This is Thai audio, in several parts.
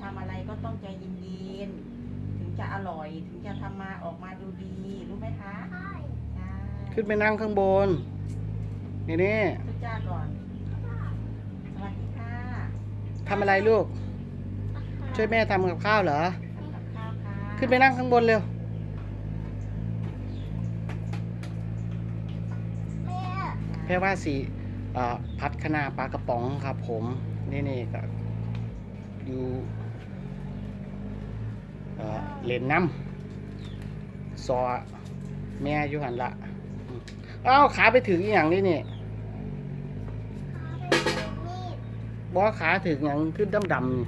ทำอะไรก็ต้องใจเย็นๆถึงจะอร่อย ถึงจะทำมาออกมาดูดีรู้ไหมคะใช่ใช่ขึ้นไปนั่งข้างบน นี่นี่ทุจ้าก่อน สวัสดีค่ะทำอะไรลูก ช่วยแม่ทำกับข้าวเหรอ ทำกับข้าวค่ะขึ้นไปนั่งข้างบนเร็วแม่แพ่ว่าสีเอ่อพัดคะนาปลากระป๋องครับผม นี่นี่ก็อยู่ เอ่อเล่นน้ำซอแม่อยู่หันละอืมอ้าวขาไปถึงอหย่างนี้นี่ขาเป็นมีดบอกว่าขาถึงอย่างขึ้นดำดำๆนี่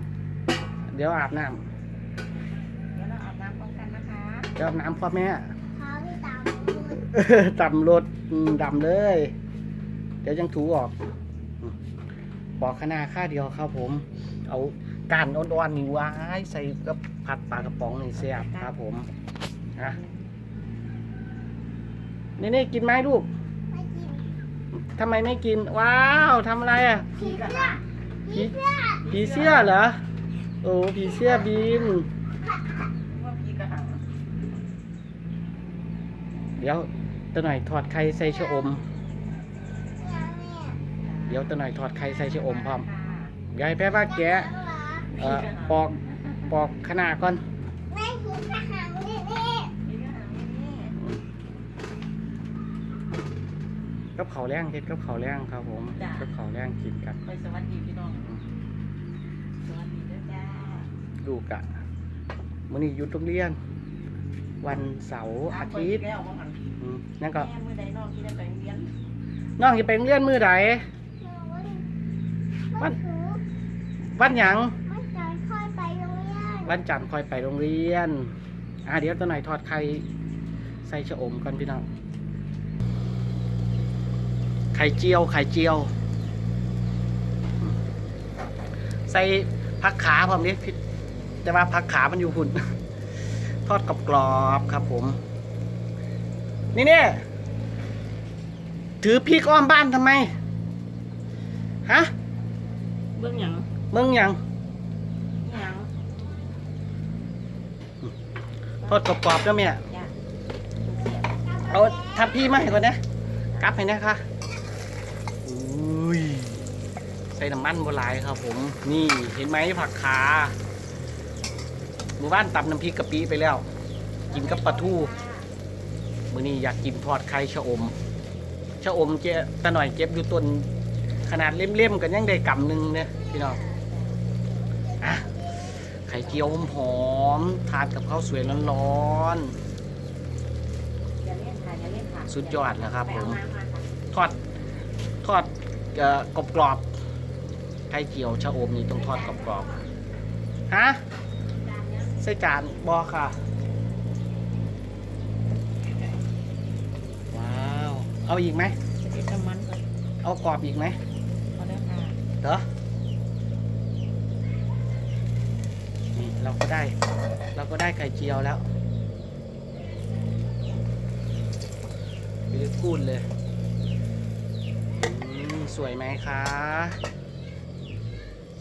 เดี๋ยวอาบน้เดี๋ยวเราอาบน้ำพร้อมกันนะคะำเดี๋ยวอาบน้ำพ่อแม่ขาที่ตามมือต่ำรถอืมดำเลย เดี๋ยวยังถูออกอืม ปอกขนาค่าเดียวครับผม เอาก้านอ่อนๆนี่ไว้ใส่กับผัดปลากระป๋องนี่แซ่บครับผมนะนี่นี่กินไหมลูกไม่กินทำไมไม่กิน ว้าวทำอะไรอะผีเสื้อผีผีเสื้อเหรอ โอ้ผีเสื้อบินว่าพี่กระหังเดี๋ยวตะหน่อยถอดไข่ใส่ชะอม เดี๋ยวตะหน่อยถอดไข่ใส่ชะอมพร้อมยายแพ้ว่าแกะเอ่อปอกปอกขนาดก่อนแม่ผีกระหังนี่นี่พี่กระหังนี่กับเขาวแรงเฮ็ดกับเขาวแรงครับผมกับเขาวแรงกินกัน ไปสวัสดีพี่น้องสวัสดีด้วยจ้าดูกะมื้อนี้หยุดโรงเรียน วันเสาร์อาทิตย์แล้วว่าหันอืมนั่นก็แม่มือใดน้องที่ได้ไปโรงเรียนน้องจะไปโรงเรียนมื้อใด วันถูวันหยังวันจันทร์ค่อยไปโรงเรียนวันจันทร์ค่อยไปโรงเรียนอ่าเดี๋ยวตะหน่อยทอดไข่ใส่ชะอมก่อนพี่น้องไข่เจียวไข่เจียว ใส่ผักขาพร้อมนี้พี่แต่ว่าผักขามันอยู่หุ่น ทอดกรอบๆครับผม นี่เนี่ยถือพริกอ้อมบ้านทำไม ฮะ เบื้องหยังมึงหยังหยังทอดกรอบๆแล้วเนี่ยจ้าเอาทับพี่มาให้ก่อนนะกลับให้นะคะอุ้ยใส่น้ำมันโบหลายครับผม นี่เห็นไหมผักขาหมู่บ้านตำน้ำพริกกะปิไปแล้ว กินกับปลาทูมื้อนี้อยากกินทอดไข่ชะอม ชะอมเจ๊ตะหน่อยเก็บอยู่ต้น ขนาดเล่มๆกันยังได้กำหนึ่งเนี่ยพี่น้องอะไข่เจียวหอมทานกับข้าวสวยร้อนๆอย่าเล่นค่ะอย่าเล่นค่ะสุดยอดแล้วครับผมทอดทอดเออกรอบกรอบไข่เจียวชะอมนี่ต้องทอดกรอบกรอบฮะใส่จานบอค่ะว้าว เอาอีกไหมเอากรอบอีกไหม เด้อนี่เราก็ได้ เราก็ได้ไข่เจียวแล้วไปกูดเลยอืมสวยไหมคะ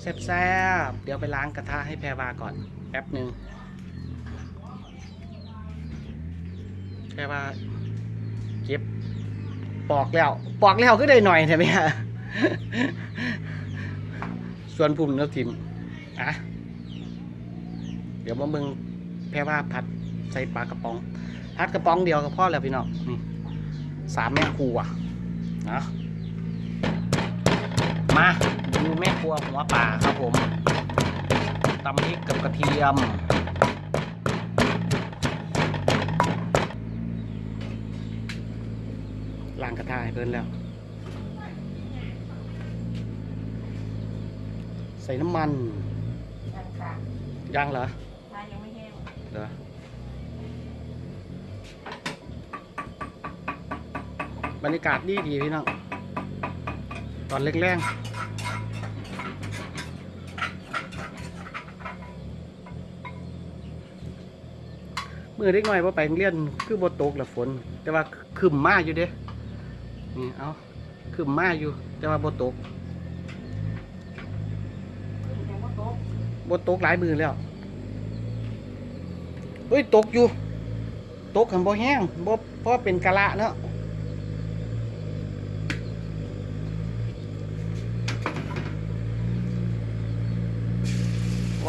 แซ่บๆเดี๋ยวไปล้างกระทะให้แพรวาก่อน แป๊บหนึ่งแพรวาเก็บปอกแล้ว ปอกแล้วก็ได้หน่อยใช่ไหมฮะ ส่วนพุ่มแล้วทิมอะเดี๋ยวมาเบิ่งแพร่ว่าผัดใส่ปลากระป๋องผัดกระป๋องเดียวก็พอแล้วพี่น้องนี่สามแม่ครัวนะมาดูแม่ครัวหัวป่าครับผมตำพริกกับกระเทียมล้างกระทะให้เพิ่นแล้ว ส่น้ำมันยังค่ะยังเหรอถ้ายังไม่แห้งเหรอบรรยากาศดีดีพี่น้องตอนเล็กแรงมือเล็กหน่อยว่าไปโรงเรียนคือบตกละฝน แต่ว่าคืมมาอยู่เด้นี่เอาคืมมาอยู่ แต่ว่าบตก ขึ้นแต่ว่าโบตกหลายมือแล้วเฮ้ยตกอยู่ ตกขันบ่แห้งบ่เพราะเป็นกะละเนาะ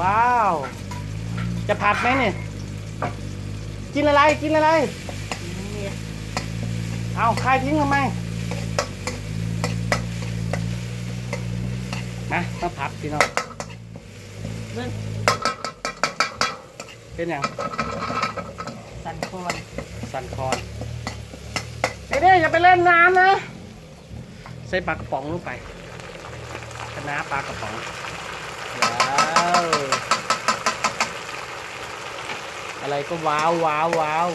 ว้าว จะผัดไหมเนี่ย กินอะไร กินอะไร เอาคายทิ้งทำไมมามาผัดพี่น้อง เรื่องเป็นอย่างสันคอนสันคอนเด็กๆอย่าไปเล่นน้ำนะ ใส่ปลากระป๋องลงไปคณะน้าปลากระป๋องว้าวอะไรก็ว้าวว้าวว้าว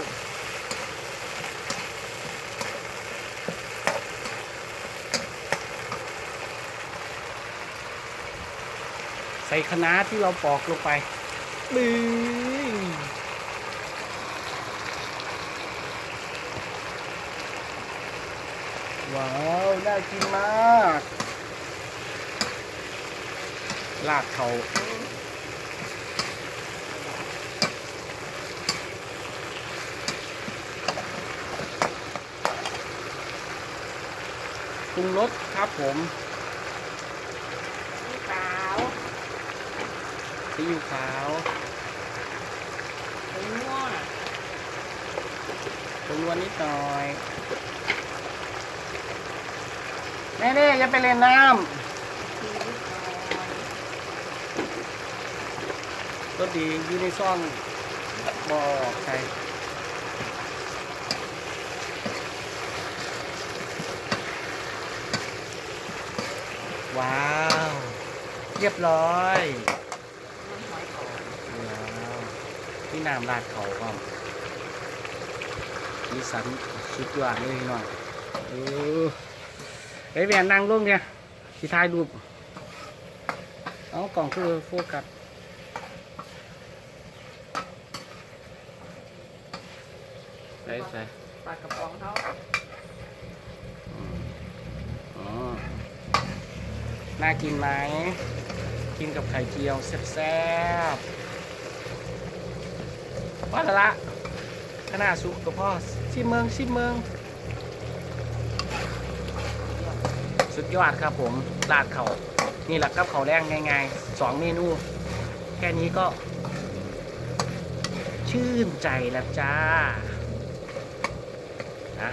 ใส่คะน้าที่เราปอกลงไปบึ้ยว้าว น่ากินมาก ลาดเขาปรุงรสครับผม นี่ขาว ซีอิ๊วขาวผงนัวปรุงรสนิดหน่อยแน่ๆอย่าไปเล่นน้ำรสดีอยู่ในซ่องบอกใครว้าว เรียบร้อย น้ำหอยขาว ว้าวที่ น้ำราดเขาก็มีสันสุดยอดเลยพี่น้องเออไอ้ยแหวนนั่งลงเนี่ยที่ถ่ายรูปเอากล่องคือโฟกัสใส่ใส่ปลากระป๋องเขาอืมอ๋อน่ากินไหมกินกับไข่เจียวแซ่บๆ ว่าและละขนาดสุกกับพ่อชิมเมืองชิมเมือง สุดยอดครับผมลาดเขานี่แหละกับเขาแรงง่ายๆสองเมนู แค่นี้ก็ ชื่นใจแล้วจ้านะ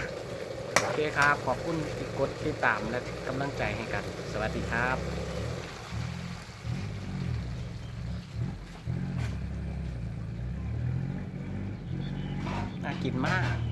โอเคครับ ขอบคุณที่กดติดตามและกำลังใจให้กัน สวัสดีครับ กินมาก